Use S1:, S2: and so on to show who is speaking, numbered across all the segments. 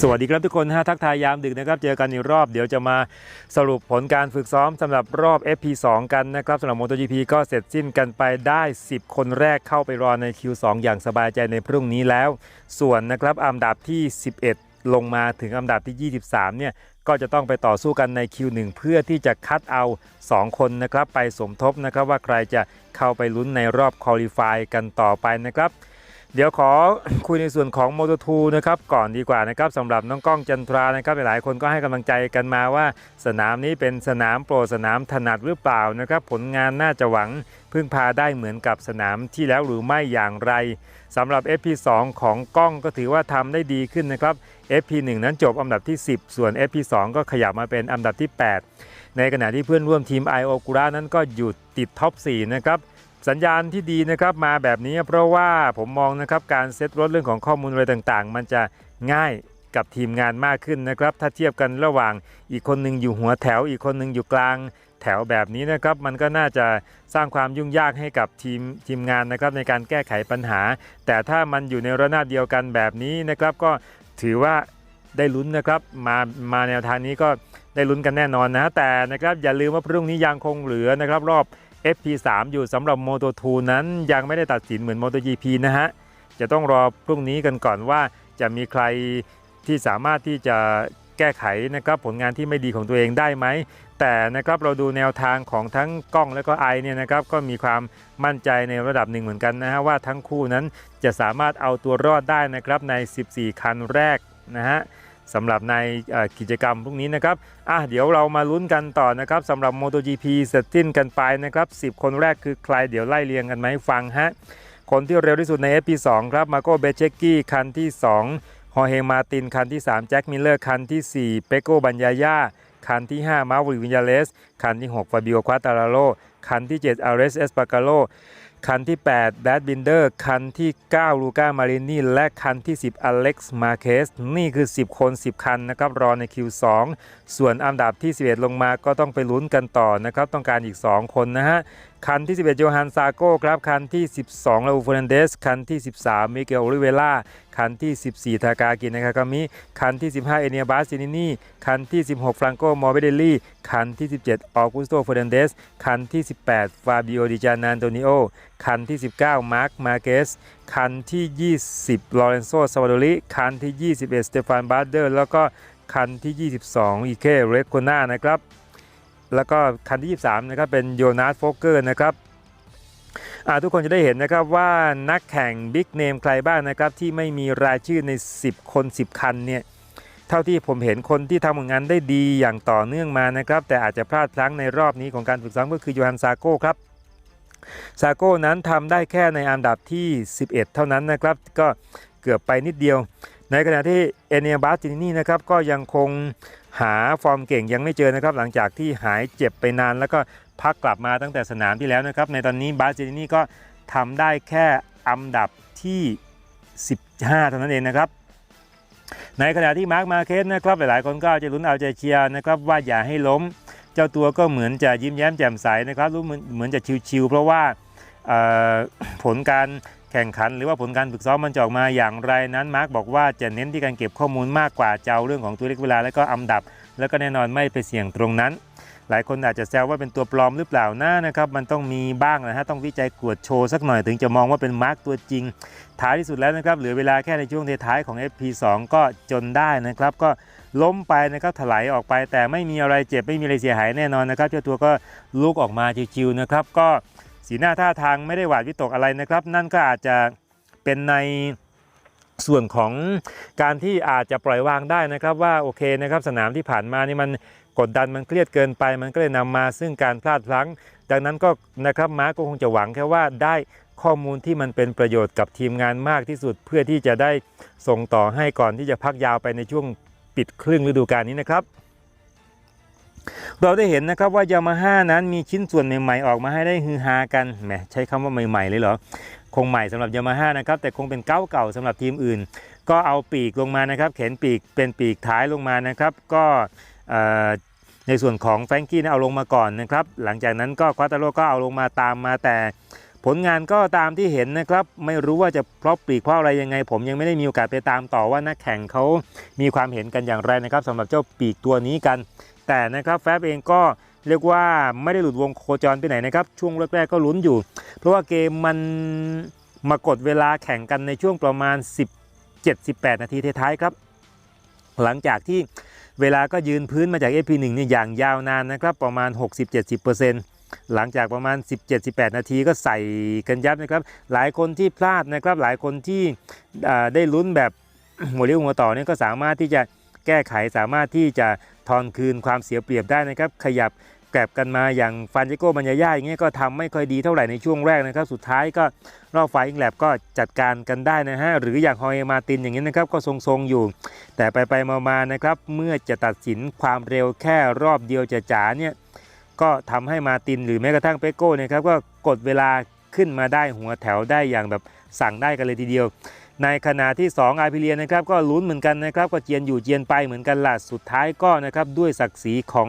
S1: สวัสดีครับทุกคนฮะทักทายยามดึกนะครับ เจอกันอีกรอบเดี๋ยวจะมาสรุปผลการฝึกซ้อมสำหรับรอบ FP2 กันนะครับสำหรับ MotoGP ก็เสร็จสิ้นกันไปได้ 10 คนแรกเข้าไปรอใน Q2 อย่างสบายใจในพรุ่งนี้แล้ว ส่วนนะครับอันดับที่ 11 ลงมาถึงอันดับที่ 23 เนี่ยก็จะต้องไปต่อสู้กันใน Q1 เพื่อที่จะคัดเอา 2 คนนะครับไปสมทบนะครับว่าใครจะเข้าไปลุ้นในรอบคอลี่ฟายกันต่อไปนะครับ เดี๋ยวขอคุยในส่วนของ Moto2 นะครับก่อนดีกว่านะครับสำหรับน้องก้องจันทรานะครับหลายคนก็ให้กำลังใจกันมาว่า สนามนี้เป็นสนามโปรสนามถนัดหรือเปล่านะครับผลงานน่าจะหวังพึ่งพาได้เหมือนกับสนามที่แล้วหรือไม่อย่างไรสำหรับ FP2 ของก้องก็ถือว่าทำได้ดีขึ้นนะครับ FP1 นั้นจบอันดับที่ 10 ส่วน FP2 ก็ขยับมาเป็นอันดับที่ 8 ในขณะที่เพื่อนร่วมทีม i o g u r a นั้นก็อยู่ติดท็อป 4 นะครับ สัญญาณที่ดีนะครับมาแบบนี้เพราะว่าผมมองนะครับการเซตรถเรื่องของข้อมูลอะไรต่างๆ มันจะง่ายกับทีมงานมากขึ้นนะครับ ถ้าเทียบกันระหว่างอีกคนหนึ่งอยู่หัวแถว อีกคนหนึ่งอยู่กลางแถวแบบนี้นะครับ มันก็น่าจะสร้างความยุ่งยากให้กับทีมทีมงานนะครับในการแก้ไขปัญหา แต่ถ้ามันอยู่ในระนาบเดียวกันแบบนี้นะครับก็ถือว่าได้ลุ้นนะครับมามาแนวทางนี้ก็ได้ลุ้นกันแน่นอนนะแต่นะครับอย่าลืมว่าพรุ่งนี้ยังคงเหลือนะครับรอบ FP3 อยู่สำหรับ Moto2 นั้นยังไม่ได้ตัดสินเหมือน MotoGP นะฮะ จะต้องรอพรุ่งนี้กันก่อนว่าจะมีใครที่สามารถที่จะแก้ไขนะครับผลงานที่ไม่ดีของตัวเองได้ไหม แต่นะครับเราดูแนวทางของทั้งกล้องและก็ไอเนี่ยนะครับก็มีความมั่นใจในระดับหนึ่งเหมือนกันนะฮะว่าทั้งคู่นั้นจะสามารถเอาตัวรอดได้นะครับใน 14 คันแรกนะฮะ สำหรับในกิจกรรมพวกนี้นะครับอะเดี๋ยวเรามาลุ้นกันต่อนะครับสำหรับ MotoGP เสร็จสิ้นกันไปนะครับ10 คนแรกคือใครเดี๋ยวไล่เรียงกันไหมฟังฮะคนที่เร็วที่สุดใน FP2 ครับมาโกเบเชกกี้คันที่ 2 ฮอเฮมาตินคันที่ 3 แจ็คมิลเลอร์คันที่ 4 เปโกบัญญาย่าคันที่ 5 มาวิวิญญาเลส คันที่ 6 ฟาบิโอควาตาราโล คันที่ 7 อาร์เรส เอสปาการโล คันที่ 8 แดดบินเดอร์ คันที่ 9 ลูก้ามารินีและคันที่ 10 อเล็กซ์มาเคส นี่คือ 10 คน 10 คันนะครับ รอใน Q2 ส่วนอันดับที่ 11 ลงมาก็ต้องไปลุ้นกันต่อนะครับ ต้องการอีก 2 คนนะฮะ คันที่ 11 โยฮันซาโก้ครับ คันที่ 12 ลาอูฟรนเดส คันที่ 13 มิเกลโอลิเวล่า คันที่ 14 ทากากินากากามิ คันที่ 15 เอเนียบาสซินินีคันที่ 16 ฟรังโกมอร์เบเดลลี่ คันที่ 17 ออกุสโตเฟรนเดส คันที่ 18 ฟาบิโอดิจานันโตนิโอ คันที่ 19 มาร์ค มาเกส คันที่ 20 ลอเรนโซ ซาวาโดริคันที่ 21 สเตฟาน บาร์เดอร์ แล้วก็คันที่ 22 อีเค เรคโคนานะครับ แล้วก็คันที่ 23นะครับเป็นโยนาสโฟเกอร์นะครับทุกคนจะได้เห็นนะครับว่านักแข่งบิ๊กเนมใครบ้างนะครับที่ไม่มีรายชื่อใน 10 คน 10 คันเนี่ยเท่าที่ผมเห็นคนที่ทำผลงานได้ดีอย่างต่อเนื่องมานะครับแต่อาจจะพลาดพลั้งในรอบนี้ของการฝึกซ้อมก็คือโยฮันซาโก้ครับซาโก้นั้นทำได้แค่ในอันดับที่ 11 เท่านั้นนะครับก็เกือบไปนิดเดียว ในขณะที่เอเนียบาสตินี่นะครับก็ยังคง หาฟอร์มเก่งยังไม่เจอนะครับ หลังจากที่หายเจ็บไปนานแล้วก็พักกลับมาตั้งแต่สนามที่แล้วนะครับ ในตอนนี้บาสตินี่ก็ทำได้แค่อันดับที่ 15 เท่านั้นเองนะครับ ในขณะที่มาร์คมาเคสนะครับหลายๆ คนก็จะลุ้นเอาใจเชียร์นะครับว่าอย่าให้ล้ม เจ้าตัวก็เหมือนจะยิ้มแย้มแจ่มใสนะครับรู้เหมือนเหมือนจะชิวๆเพราะว่าผลการ แข่งขัน หรือว่าผลการฝึกซ้อมมันจะออกมาอย่างไรนั้นมาร์คบอกว่าจะเน้นที่การเก็บข้อมูลมากกว่าจะเอาเรื่องของตัวเลขเวลาและก็อันดับ แล้วก็แน่นอนไม่ไปเสี่ยงตรงนั้น หลายคนอาจจะแซวว่าเป็นตัวปลอมหรือเปล่านะนะครับมันต้องมีบ้างนะฮะต้องวิจัยกวดโชว์สักหน่อยถึงจะมองว่าเป็นมาร์คตัวจริง ท้ายที่สุดแล้วนะครับเหลือเวลาแค่ในช่วงท้ายของ FP2 ก็จนได้นะครับก็ล้มไปนะครับถลายออกไปแต่ไม่มีอะไรเจ็บไม่มีอะไรเสียหายแน่นอนนะครับเจ้าตัวก็ลุกออกมาชิวๆนะครับก็ สีหน้าท่าทางไม่ได้หวาดวิตกอะไรนะครับ นั่นก็อาจจะเป็นในส่วนของการที่อาจจะปล่อยวางได้นะครับว่าโอเคนะครับสนามที่ผ่านมานี่มันกดดันมันเครียดเกินไป มันก็เลยนำมาซึ่งการพลาดพลั้ง ดังนั้นก็นะครับม้าก็คงจะหวังแค่ว่าได้ข้อมูลที่มันเป็นประโยชน์กับทีมงานมากที่สุด เพื่อที่จะได้ส่งต่อให้ก่อนที่จะพักยาวไปในช่วงปิดครึ่งฤดูกาลนี้นะครับ เราได้เห็นนะครับว่ายามาฮ่านั้นมีชิ้นส่วนใหม่ๆออกมาให้ได้ฮือฮากันแหมใช้คำว่าใหม่ๆเลยเหรอคงใหม่สำหรับยามาฮ่านะครับแต่คงเป็นเก้าเก่าสำหรับทีมอื่น ก็เอาปีกลงมานะครับเข็นปีกเป็นปีกท้ายลงมานะครับก็ในส่วนของแฟรงกี้เนี่ยเอาลงมาก่อนนะครับหลังจากนั้นก็ควาตาโร่ก็เอาลงมาตามมาแต่ ผลงานก็ตามที่เห็นนะครับ ไม่รู้ว่าจะเพราะปีกเพราะอะไรยังไง ผมยังไม่ได้มีโอกาสไปตามต่อว่านักแข่งเขามีความเห็นกันอย่างไรนะครับสำหรับเจ้าปีกตัวนี้กัน แต่นะครับแฟบเองก็เรียกว่าไม่ได้หลุดวงโคจรไปไหนนะครับ ช่วงแรกๆก็ลุ้นอยู่ เพราะว่าเกมมันมากดเวลาแข่งกันในช่วงประมาณ 17-18 นาทีท้ายๆครับ หลังจากที่เวลาก็ยืนพื้นมาจาก FP1 เนี่ยอย่างยาวนานนะครับ ประมาณ 60-70% หลังจากประมาณ 17-18 นาทีก็ใส่กันยับนะครับ หลายคนที่พลาดนะครับ หลายคนที่ได้ลุ้นแบบหัวเรียวหัวต่อเนี่ยก็สามารถที่จะแก้ไขสามารถที่จะทอนคืนความเสียเปรียบได้นะครับ ขยับแกลบกันมาอย่างฟานเจโกบัญญาย่าอย่างเงี้ยก็ทำไม่ค่อยดีเท่าไหร่ในช่วงแรกนะครับ สุดท้ายก็รอบไฟอิงแลบก็จัดการกันได้นะฮะหรืออย่างฮอยมาตินอย่างเงี้ยนะครับก็ทรงๆอยู่ แต่ไปๆมาๆนะครับเมื่อจะตัดสินความเร็วแค่รอบเดียวจะจ๋าเนี่ย ก็ทำให้มาตินหรือแม้กระทั่งเปโก้เนะครับก็กดเวลาขึ้นมาได้หัวแถวได้อย่างแบบสั่งได้กันเลยทีเดียว ในขณะที่ 2 อาร์พิเลียนะครับก็ลุ้นเหมือนกันนะครับก็เจียนอยู่เจียนไปเหมือนกันล่ะสุดท้ายก็นะครับด้วยศักดิ์ศรีของ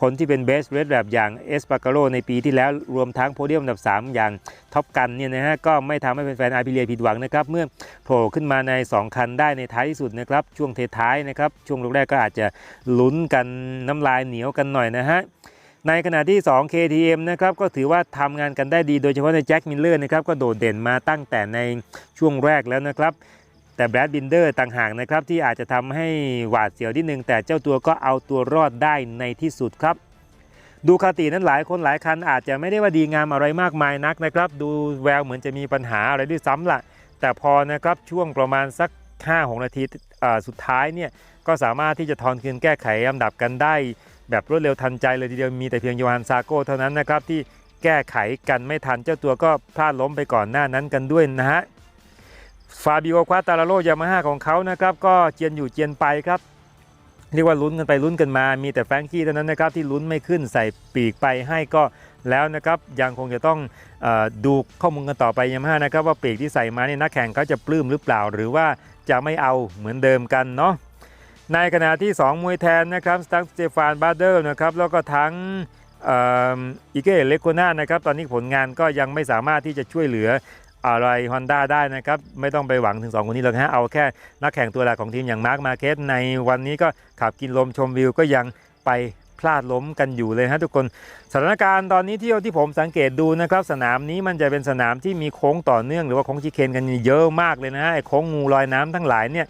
S1: คนที่เป็นเบสเรดแบบอย่างเอสปาการโ o ในปีที่แล้วรวมทั้งโพเดียมอันดับ 3 อย่างท็อปกันเนี่ยนะฮะก็ไม่ทำให้แฟนๆอาร์พิเลียผิดหวังนะครับเมื่อโผล่ขึ้นมาใน 2 คันได้ในท้ายที่สุดนะครับช่วงเทท้ายนะครับช่วงแรกๆก็อาจจะลุ้นกันน้ำลายเหนียวกันหน่อยนะฮะ ในขณะที่ 2 KTM นะครับก็ถือว่าทำงานกันได้ดีโดยเฉพาะในแจ็คมิลเลอร์นะครับก็โดดเด่นมาตั้งแต่ในช่วงแรกแล้วนะครับแต่แบรดบินเดอร์ต่างหากนะครับที่อาจจะทำให้หวาดเสียวนิดนึง แต่เจ้าตัวก็เอาตัวรอดได้ในที่สุดครับ ดูคาตินั้นหลายคนหลายคันอาจจะไม่ได้ว่าดีงามอะไรมากมายนักนะครับ ดูแววเหมือนจะมีปัญหาอะไรด้วยซ้ำละแต่พอนะครับช่วงประมาณสัก5-6นาทีสุดท้ายเนี่ยก็สามารถที่จะทอนคืนแก้ไขลำดับกันได้ แบบรวดเร็วทันใจเลยทีเดียวมีแต่เพียงโยฮันซาโก้เท่านั้นนะครับที่แก้ไขกันไม่ทันเจ้าตัวก็พลาดล้มไปก่อนหน้านั้นกันด้วยนะฮะฟาบิโอควาตาลาโรยามาฮ่าของเขานะครับก็เจียนอยู่เจียนไปครับ เรียกว่าลุ้นกันไปลุ้นกันมา มีแต่แฟรงกี้เท่านั้นนะครับที่ลุ้นไม่ขึ้นใส่ปีกไปให้ก็แล้วนะครับยังคงจะต้องอดูข้อมูลกันต่อไปยามาฮ่านะครับว่าปีกที่ใส่มาเนี่ยนักแข่งเขาจะปลื้มหรือเปล่า หรือว่าจะไม่เอาเหมือนเดิมกันเนาะ ในขณะที่ 2 มวยแทนนะครับสตังสเตฟานบาร์เดอร์นะครับแล้วก็ทั้งอิเกเลโกนานะครับตอนนี้ผลงานก็ยังไม่สามารถที่จะช่วยเหลืออะไรฮอนด้าได้นะครับ ไม่ต้องไปหวังถึง 2 คนนี้หรอกฮะเอาแค่นักแข่งตัวหลักของทีมอย่างมาร์คมาเกสในวันนี้ก็ขับกินลมชมวิวก็ยังไป พลาดล้มกันอยู่เลยฮะทุกคนสถานการณ์ตอนนี้ที่ที่ผมสังเกตดูนะครับสนามนี้มันจะเป็นสนามที่มีโค้งต่อเนื่องหรือว่าโค้งชิเคนกันเยอะมากเลยนะฮะไอ้โค้งงูลอยน้ำทั้งหลายเนี่ย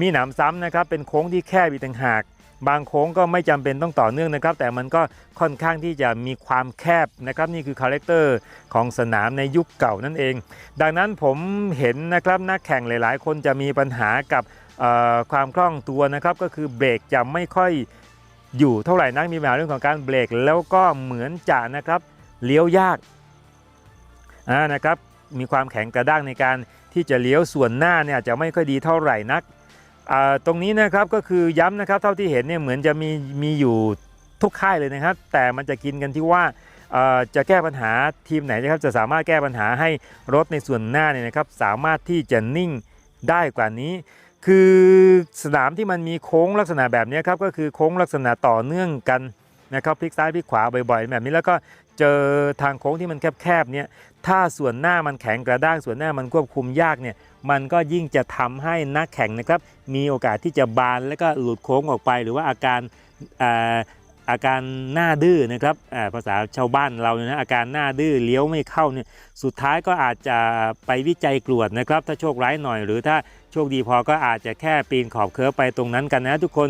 S1: มีหนามซ้ำนะครับเป็นโค้งที่แคบอีกต่างหากบางโค้งก็ไม่จำเป็นต้องต่อเนื่องนะครับ แต่มันก็ค่อนข้างที่จะมีความแคบนะครับ นี่คือคาแรคเตอร์ของสนามในยุคเก่านั่นเอง ดังนั้นผมเห็นนะครับนักแข่งหลาย ๆ คนจะมีปัญหากับความคล่องตัวนะครับ ก็คือเบรกจะไม่ค่อย อยู่เท่าไหร่นักมีปัญหาเรื่องของการเบรกแล้วก็เหมือนจะนะครับเลี้ยวยากอ่านะครับมีความแข็งกระด้างในการที่จะเลี้ยวส่วนหน้าเนี่ยจะไม่ค่อยดีเท่าไหร่นักอ่าตรงนี้นะครับก็คือย้ำนะครับเท่าที่เห็นเนี่ยเหมือนจะมีมีอยู่ทุกค่ายเลยนะครับ แต่มันจะกินกันที่ว่าจะแก้ปัญหาทีมไหนนะครับจะสามารถแก้ปัญหาให้รถในส่วนหน้าเนี่ยนะครับสามารถที่จะนิ่งได้กว่านี้ คือสนามที่มันมีโค้งลักษณะแบบนี้ครับก็คือโค้งลักษณะต่อเนื่องกันนะครับพลิกซ้ายพลิกขวาบ่อยๆ แบบนี้แล้วก็เจอทางโค้งที่มันแคบๆเนี่ยถ้าส่วนหน้ามันแข็งกระด้างส่วนหน้ามันควบคุมยากเนี่ยมันก็ยิ่งจะทำให้นักแข่งนะครับมีโอกาสที่จะบานแล้วก็หลุดโค้งออกไป หรือว่าอาการอาอาการหน้าดื้อนะครับาภาษาชาวบ้านเราเนี่ยนะอาการหน้าดื้อเลี้ยวไม่เข้าเนี่ยสุดท้ายก็อาจจะไปวิจัยกรวดนะครับ ถ้าโชคร้ายหน่อยหรือถ้า โชคดีพอก็อาจจะแค่ปีนขอบเคิร์ฟไปตรงนั้นกันนะทุกคน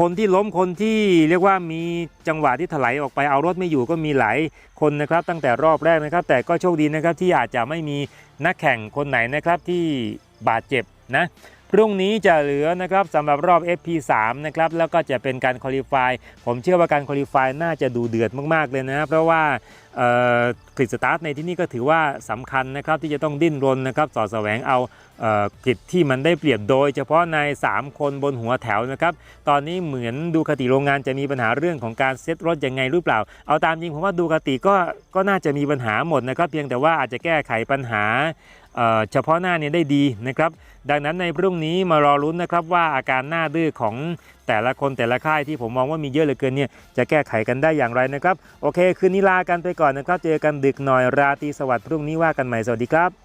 S1: คนที่ล้มคนที่เรียกว่ามีจังหวะที่ถลายออกไปเอารถไม่อยู่ก็มีหลายคนนะครับ ตั้งแต่รอบแรกนะครับ แต่ก็โชคดีนะครับที่อาจจะไม่มีนักแข่งคนไหนนะครับที่บาดเจ็บนะพรุ่งนี้จะเหลือนะครับสำหรับรอบ FP3 นะครับแล้วก็จะเป็นการคุริฟายผมเชื่อว่าการคุริฟายน่าจะดูเดือดมากๆเลยนะ เพราะว่า กริดสตาร์ทในที่นี่ก็ถือว่าสำคัญนะครับที่จะต้องดิ้นรนนะครับสอดแสวงเอากริดที่มันได้เปรียบโดย เฉพาะใน 3 คนบนหัวแถวนะครับตอนนี้เหมือนดูคติโรงงานจะมีปัญหาเรื่องของการเซ็ตรถยังไงหรือเปล่า เอาตามจริงผมว่าดูคติก็ก็น่าจะมีปัญหาหมดนะครับเพียงแต่ว่าอาจจะแก้ไขปัญหาเอ่อเฉพาะหน้าเนี่ยได้ดีนะครับ ดังนั้นในพรุ่งนี้มารอลุ้นนะครับว่าอาการหน้าดื้อของ แต่ละคนแต่ละค่ายที่ผมมองว่ามีเยอะเหลือเกินเนี่ยจะแก้ไขกันได้อย่างไรนะครับ โอเค คืนนี้ลากันไปก่อนนะครับ เจอกันดึกหน่อยราตรีสวัสดิ์พรุ่งนี้ว่ากันใหม่สวัสดีครับ